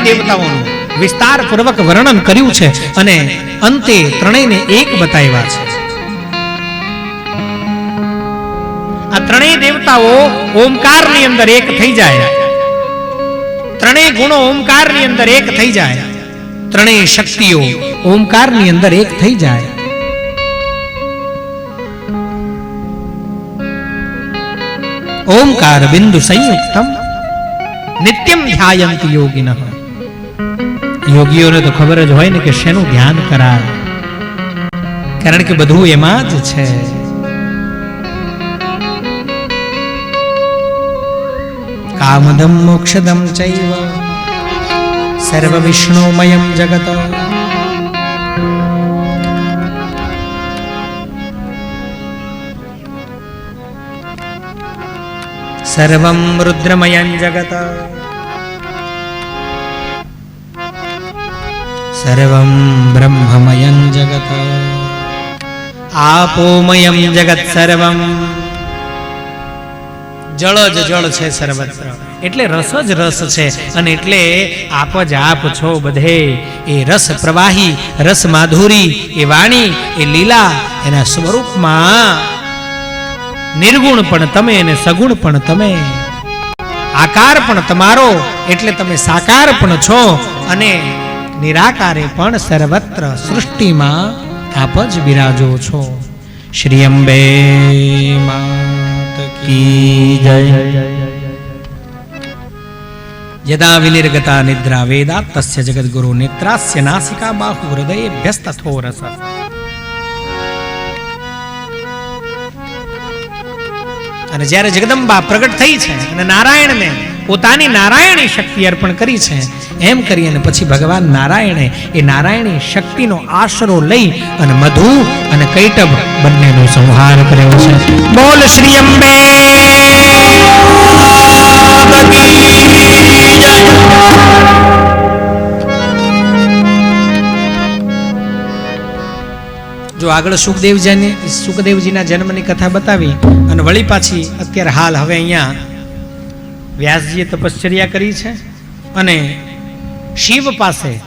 ત્રણેય દેવતાઓનું વિસ્તારપૂર્વક વર્ણન કર્યું છે અને અંતે ત્રણેયને એક બતાવ્યા છે. આ ત્રણેય દેવતાઓ ઓમકારની અંદર એક થઈ જાય. ત્રણેય ગુણો ઓમકારની અંદર એક થઈ જાય. ત્રણેય શક્તિઓ ઓમકારની અંદર એક થઈ જાય. ઓમકાર બિંદુ સંયુક્તમ, નિત્યમ ધ્યાયંતિ યોગિનઃ. યોગીઓને તો ખબર જ હોય ને કે શેનું ધ્યાન કરાય કારણ કે બધું એમાં જ છે. કામદમ મોક્ષદમ ચૈવ. સર્વ વિષ્ણુમયમ જગત. સર્વમ રુદ્રમયં જગત. સર્વમ બ્રહ્મમયં જગત આપોમયમ જગત સર્વમ જળ જ જળ છે સર્વત્ર એટલે રસ જ રસ છે અને એટલે આપ જ આપ છો બધે। એ રસ પ્રવાહી, રસ માધુરી, એ વાણી, એ લીલા એના સ્વરૂપમાં। નિર્ગુણ પણ તમે અને સગુણ પણ તમે। આકાર પણ તમારો, એટલે તમે સાકાર પણ છો અને નિરાકારે પણ સર્વત્ર સૃષ્ટિમાં આપ જ બિરાજો છો. શ્રી અંબે યદા વિનિર્ગતા નિદ્રા વેદા તસ્ય જગદગુરુ નેત્રાસ્ય નાસિકા બાહુ હૃદયેભ્યસ્તથો રસ. અને જ્યારે જગદંબા પ્રગટ થઈ છે અને નારાયણને પોતાની નારાયણી શક્તિ અર્પણ કરી છે. એમ કરી અને પછી ભગવાન નારાયણે એ નારાયણી શક્તિનો આશરો લઈ અને મધુ અને કૈટબ બંનેનો સંહાર કર્યો છે. બોલ શ્રી અંબે. જો આગળ સુખદેવજીની સુખદેવજીના જન્મની કથા બતાવી અને વળી પાછી અત્યારે હાલ હવે અહીંયા વ્યાસજીએ તપશ્ચર્યા કરી છે અને શિવ પાસે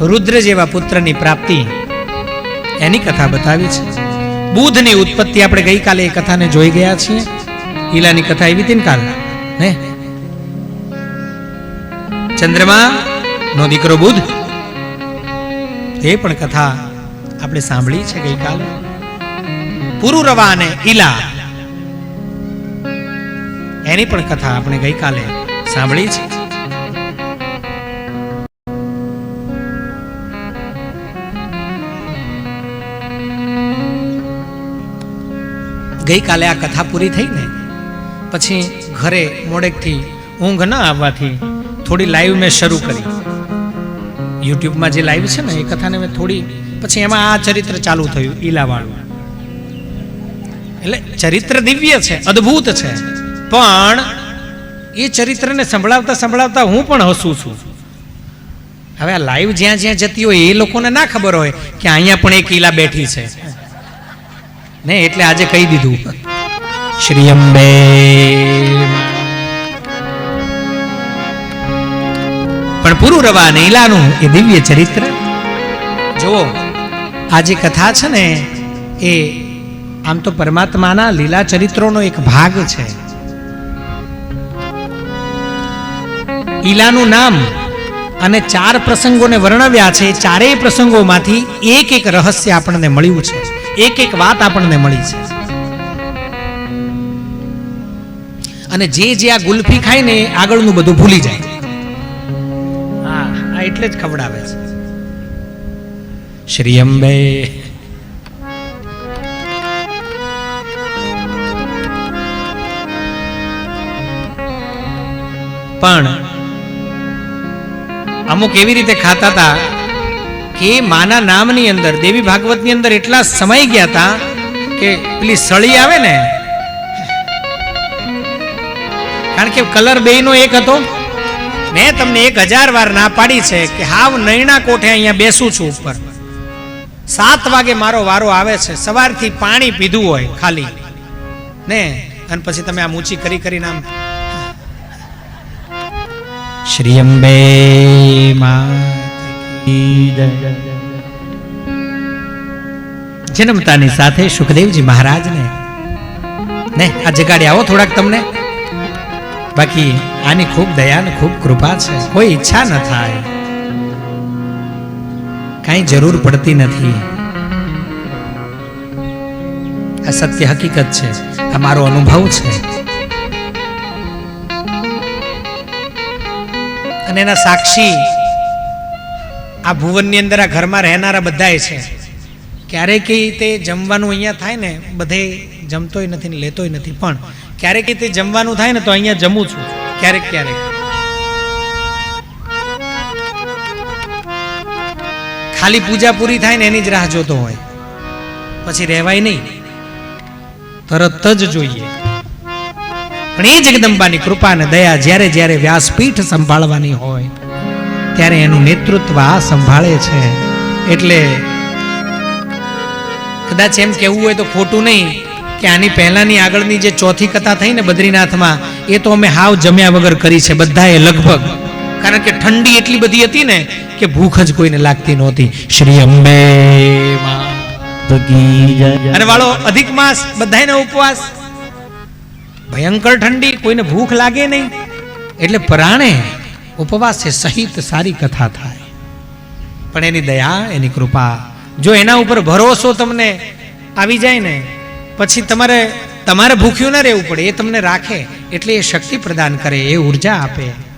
રુદ્ર જેવા પુત્રની પ્રાપ્તિ એની કથા બતાવી છે. બુધની ઉત્પત્તિ આપણે ગઈકાલે એ કથાને જોઈ ગયા છીએ. ઈલાની કથા એવી હતી કાલ ને ચંદ્રમા, નો દીકરો બુધ. એ પણ કથા આપણે સાંભળી છે ગઈકાલે. પુરુરવા અને ઈલા એની પણ કથા આપણે ગઈકાલે સાંભળી છે. ગઈકાલે આ કથા પૂરી થઈ ને પછી ઘરે મોડેકથી ઊંઘ ન આવવાથી થોડી લાઈવ મેં શરૂ કરી. યુટ્યુબમાં જે લાઈવ છે ને, એ કથાને મેં થોડી, પછી એમાં આ ચરિત્ર ચાલુ થયું, ઈલાવાળું. એટલે ચરિત્ર દિવ્ય છે, અદ્ભુત છે. પણ એ ચરિત્રને સંભળાવતા સંભળાવતા હું પણ હસું છું. હવે આ લાઈવ જ્યાં જ્યાં જતી હોય એ લોકોને ના ખબર હોય કે અહીંયા પણ એક ઈલા બેઠી છે. ને એટલે આજે કહી દીધું. શ્રી અંબે. પણ પૂરું રવા અને ઈલાનું એ દિવ્ય ચરિત્ર. જુઓ, આ જે કથા છે ને, એ આમ તો પરમાત્માના લીલા ચરિત્રોનો એક ભાગ છે. ઈલાનું નામ અને ચાર પ્રસંગોને વર્ણવ્યા છે. ચારેય પ્રસંગોમાંથી એક એક રહસ્ય આપણને મળ્યું છે. એક એક વાત આપણને મળી છે. અને જે જે આ ગુલ્ફી ખાય ને આગળનું બધું ભૂલી જાય. હા આ એટલે જ ખવડાવે છે. શ્રી અંબે. પણ અમુક એવી રીતે ખાતા હતા કે માના નામની અંદર, દેવી ભાગવતની અંદર એટલા સમય ગયા હતા કે પેલી સળી આવે ને. કારણ કે કલર બેયનો એક હતો. મેં તમને એક હજાર વાર ના પાડી છે કે હાવ નૈણા કોઠે અહીંયા બેસું છું ઉપર. સાત વાગે મારો વારો આવે છે. સવારથી પાણી પીધું હોય ખાલી. ને, અને પછી તમે આમ ઊંચી કરી કરીને આમ શ્રી અંબે જન્મતાની સાથે સુખદેવજી મહારાજને ને આ જગાડી આવો થોડાક તમને. બાકી આની ખૂબ દયા ને ખૂબ કૃપા છે. કોઈ ઈચ્છા ન થાય. કાંઈ જરૂર પડતી નથી. આ સત્ય હકીકત છે. આ મારો અનુભવ છે. અને એના સાક્ષી આ ભુવનની અંદર આ ઘરમાં રહેનારા બધાએ છે. ક્યારેક તે જમવાનું અહીંયા થાય ને, બધે જમતોય નથી ને લેતોય નથી. પણ ક્યારેક તે જમવાનું થાય ને, તો અહીંયા જમું છું. ક્યારેક ક્યારેક. ખાલી પૂજા પૂરી થાય ને, એની જ રાહ જોતો હોય. પછી રહેવાય નહીં. તરત જ જોઈએ. પણ એ જગદંબાની કૃપા અને દયા જ્યારે જ્યારે વ્યાસપીઠ સંભાળવાની હોય, ત્યારે એનું નેતૃત્વ આ સંભાળે છે. એટલે કદાચ એમ કહેવું હોય તો ખોટું નહીં કે આની પહેલાની આગળની જે ચોથી કથા થઈ ને બદ્રીનાથમાં, એ તો અમે હાવ જમ્યા વગર કરી છે બધાએ લગભગ. કારણ કે ઠંડી એટલી બધી હતી ને કે ભૂખ જ કોઈને લાગતી નહોતી. શ્રી અંબે. અને વાળો અધિક માસ બધાને ઉપવાસ. ભયંકર ઠંડી, કોઈને ભૂખ લાગે નહીં. એટલે પરાણે ઉપવાસે સહિત સારી કથા થાય. પણ એની દયા, એની કૃપા. જો એના ઉપર ભરોસો તમને આવી જાય ને, પછી તમારે તમારે ભૂખ્યું ના રહેવું પડે, એ તમને રાખે. એટલે એ શક્તિ પ્રદાન કરે, એ ઊર્જા આપે.